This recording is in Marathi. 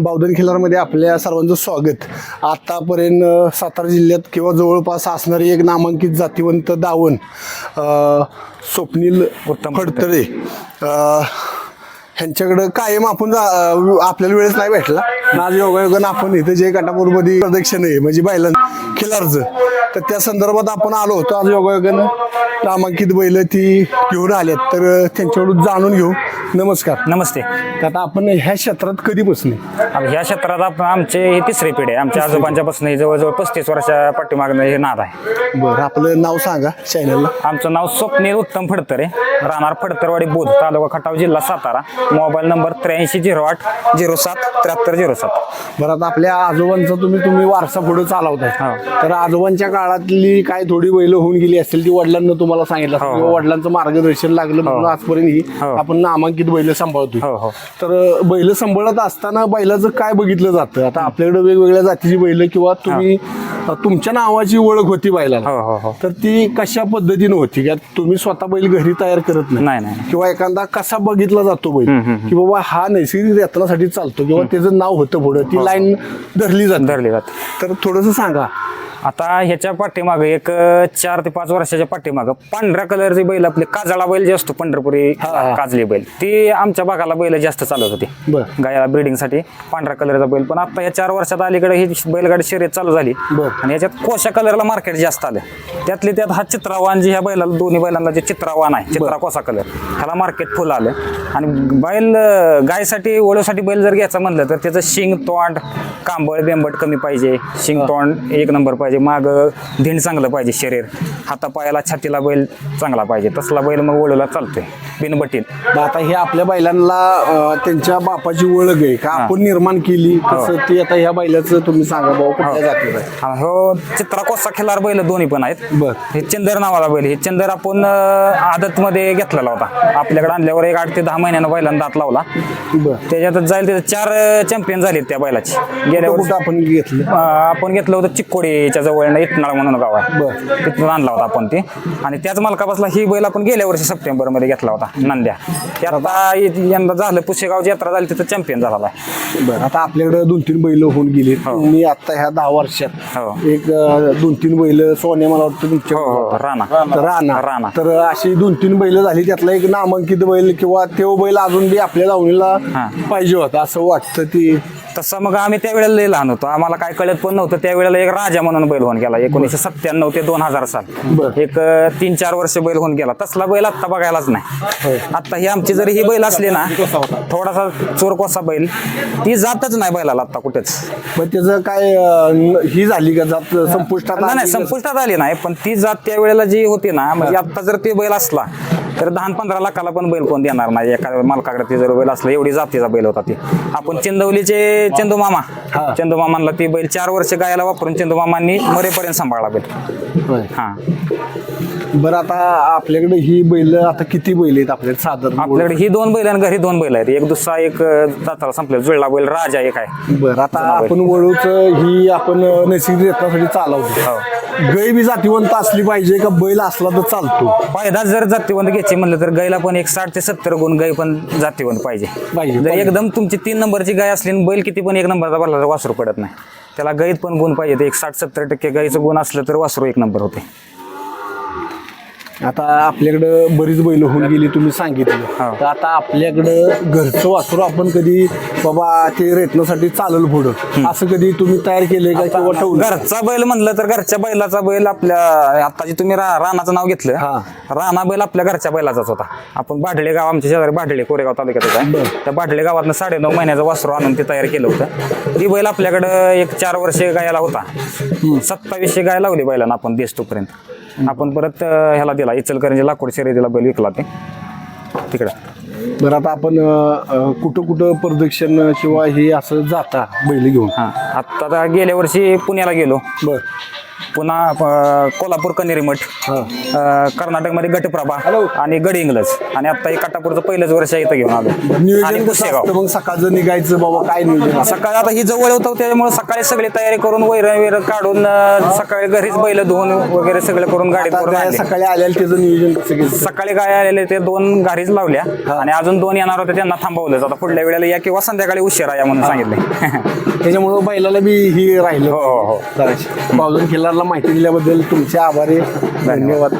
बावधन खिलारमध्ये आपल्या सर्वांचं स्वागत. आतापर्यंत अ, सातारा जिल्ह्यात किंवा जवळपास असणारी एक नामांकित जातीवंत दावण स्वप्नील अ, ह्यांच्याकडं कायम आपण आपल्याला वेळच नाही भेटला. आज योगायोगानं आपण इथं जे गटापूरमध्ये प्रदक्षिण आहे म्हणजे बैलां खिलारचं. तर त्या संदर्भात आपण आलो होतो आज योगायोगानं. नामांकित बैल ती घेऊन आल्यात. तर त्यांच्याकडून जाणून घेऊ. नमस्कार. नमस्ते. तर आता आपण ह्या क्षेत्रात आहे? आम- ह्या क्षेत्रात आपण आमचे ही तिसरी पिढी आहे. आमच्या आजोबांच्यापासून हे जवळजवळ पस्तीस वर्षा पाठीमागणं हे नाद आहे. बरं आपलं नाव सांगा चॅनलला आमचं नाव स्वप्नील उत्तम फडतरे राहणार फडतरवाडी बोध तालुका खटाव जिल्हा सातारा. मोबाईल नंबर त्र्याऐंशी झिरो आठ झिरो सात त्र्याहत्तर झिरो सात. बरं आता आपल्या आजोबांचा तुम्ही तुम्ही वारसा पुढे चालवताय. हो. तर आजोबांच्या काळातली काय थोडी बैल होऊन गेली असेल ती वडिलांना तुम्हाला सांगितलं असेल हो, किंवा हो. वडिलांचं मार्गदर्शन लागलं म्हणून आजपर्यंत ही हो. आपण नामांकित बैल सांभाळतोय. हो हो. तर बैल सांभाळत असताना बैलाचं काय बघितलं जातं? आता आपल्याकडे वेगवेगळ्या जातीची बैल किंवा तुम्ही तुमच्या नावाची ओळख होती बैलाला. हो हो हो. तर ती कशा पद्धतीने होती? का तुम्ही स्वतः बैल घरी तयार करत नाही. किंवा एखादा कसा बघितला जातो बैल? की बाबा हा नैसर्गिक रत्नासाठी चालतो किंवा त्याचं नाव होतं पुढं. ती लाईन धरली जाते. धरली जाते. तर थोडस सांगा. आता ह्याच्या पाठीमागं एक अं, चार ते पाच वर्षाच्या पाठीमागं पांढऱ्या कलरची बैल आपली काजळा बैल जे असतो पंढरपुरी. काजली बैल ती आमच्या भागाला बैल जास्त चालत होती. बर. गायाला ब्रिडिंगसाठी पांढऱ्या कलरचा बैल. पण आता या चार वर्षात अलीकडे ही बैलगाडी शर्यत चालू झाली. बर. आणि याच्यात कोशा कलरला मार्केट जास्त आलं. त्यातले त्यात हा चित्रावान जे ह्या बैलाला दोन्ही बैलांना जे चित्रावान आहे चित्रा कोसा कलर ह्याला मार्केट फुल आलं. आणि बैल अं, गायसाठी ओळसाठी बैल जर घ्यायचं म्हणलं तर त्याचं शिंग तोंड कांबळ बेंबट कमी पाहिजे. शिंग तोंड एक नंबर पाहिजे. माग धिंड चांगलं पाहिजे शरीर. हातापायाला छातीला बैल चांगला पाहिजे. तसला बैल मग ओळूला चालतोय. बिनबटीन मग आता हे आपल्या बैलांना अं, त्यांच्या बापाची ओळख आहे का? आपण निर्माण केली. कसं ती आता ह्या बैलाचं तुम्ही सांगा भाऊ कुठल्या जातीचं आहे? हा, हो चित्रा कोसा खिलार बैल दोन्ही पण आहेत. बर. हे चंदर नावाला बैल हे चंदर आपण आदत मध्ये घेतलेला होता. आपल्याकडे आणल्यावर एक आठ ते दहा महिन्यानं बैलांना दात लावला. बर. त्याच्यातच जाईल त्याचे चार चॅम्पियन झाले त्या बैलाची. गेल्या कुठं वर्षी कुठं आपण घेतलं? अं, आपण घेतलं होतं चिक्कोडीच्या जवळ इटनाळ म्हणून गाव आहे. बर. तिथून आणला होता आपण ते. आणि त्याच मालकापासला ही बैल आपण गेल्या वर्षी सप्टेंबरमध्ये घेतला होता नंद्या. आता यंदा झालं पुशेगाव जत्रा झाली तिथं चॅम्पियन झाला आहे. बर आता आपल्याकडे दोन तीन बैल होऊन गेली. तुम्ही आता ह्या दहा वर्षात हो. एक दोन तीन बैल सोने मला वाटतं तुमच्या हो हो राणा. राणा. राणा. तर अशी दोन तीन बैल झाली त्यातला एक नामांकित बैल किंवा तो बैल अजून बी आपल्या लावणीला हा. पाहिजे होता असं वाटतं ती तसं मग आम्ही त्यावेळेला लय लहान होतो. आम्हाला काय कळत पण नव्हतं. त्यावेळेला एक राजा म्हणून बैल होऊन गेला. एकोणीशे सत्त्याण्णव ते दोन हजार साल. एक तीन चार वर्ष बैल होऊन गेला. तसला बैल आत्ता बघायलाच नाही. आता ही आमची जरी ही बैल असली ना थोडासा चोर कोसा बैल ती जातच नाही बैलाला आता कुठेच. मग त्याचं काय ही झाली का जात? संपुष्टात नाही? संपुष्टात आली नाही पण ती जात त्यावेळेला जी होती ना म्हणजे आता जर ते बैल असला तर दहा पंधरा लाखाला पण बैल कोण देणार नाही. एका मालकाकडे ते जर बैल असला एवढी जातीचा बैल होता ते. आपण चंदवलीचे चंदू मामा. चंदू मामांना ती बैल चार वर्ष गायला वापरून चंदू मामांनी मरेपर्यंत सांभाळला बैल. हा. बरं आता आपल्याकडे ही बैल आता किती बैल आहेत आपल्याकडे? साधारण आपल्याकडे ही दोन बैल आणि घरी दोन बैल आहेत. एक दुसरा एक दाताला संपलेला. जुळला बैल राजा एक आहे. बरं आता आपण वळूच ही आपण नैसर्गिक रत्नासाठी चालवतो. हो. गाय बी जातीवंत असली पाहिजे का बैल असला तर चालतो? पायदा जर जातीवंत घ्यायची म्हणलं तर गायला पण एक साठ ते सत्तर गुण गाय पण जातीवंत पाहिजे. पाहिजे, जर. एकदम तुमची तीन नंबरची गाय असली बैल किती पण एक नंबरचा भरला तर वासरू पडत नाही. त्याला गाईत पण गुण पाहिजे एक साठ सत्तर टक्के गाईचं गुण असलं तर वासरू एक नंबर होते. आता आपल्याकडं बरीच बैल होऊन गेली तुम्ही सांगितलं. तर आता आपल्याकडं घरचं वासरू आपण कधी बाबा ते रेटण्यासाठी चालल पुढं. असं कधी तुम्ही तयार केलंय का किंवा ठेवलं? घरचा बैल म्हणलं तर घरच्या बैलाचा बैल आपल्या आता जे तुम्ही रा- रानाचं नाव घेतलं हा. राणा बैल आपल्या घरच्या बैलाचाच होता. आपण बाढळे गाव आमच्या शेजारी बाढळे कोरेगाव तालुक्यातच आहे बरं. त्या बाढळे गावातनं साडेनऊ महिन्याचं वासरू आणून ते तयार केलं होतं. ती बैल आपल्याकडं एक चार वर्षे गायला होता. सत्तावीसशे गाय लावली बैलांना आपण देश तोपर्यंत. आपण परत ह्याला दिला इचलकरंजी लाकूड शर्यतीला बैल विकला ते. तिकडं. बरं आता आपण अं, कुठं कुठं प्रदक्षिण किंवा हे असं जाता बैल घेऊन? हां. आत्ता आता गेल्या वर्षी पुण्याला गेलो. बर. पुन्हा अं, कोल्हापूर कनेरी मठ. अं, कर्नाटकमध्ये गटप्रभा आणि गड इंग्लज. आणि आता हे काटापूरचं पहिलंच वर्ष इथं घेऊन आलो. आणि नियोजन कसं पुसेगाव असतं मग? सकाळचं निघायचं बाबा काय नियोजन असतं? सकाळी आता ही जवळ होतं त्याच्यामुळे सकाळी सगळी तयारी करून वैर वैर काढून अं, सकाळी घरीच बैल धुवून वगैरे सगळं करून गाडीत आता करून आणली. सकाळी आलेलं त्याचं नियोजन कसं केलं? सकाळी काय आलेले ते दोन गाडीच लावल्या. आणि अजून दोन येणार होते त्यांना थांबवलं आता पुढल्या वेळेला या किंवा संध्याकाळी उशिरा या म्हणून सांगितले त्याच्यामुळं बैलाला बी ही राहिलं. हो, हो, हो. बावजून खिल्लारला माहिती दिल्याबद्दल तुमचे आभारी. धन्यवाद.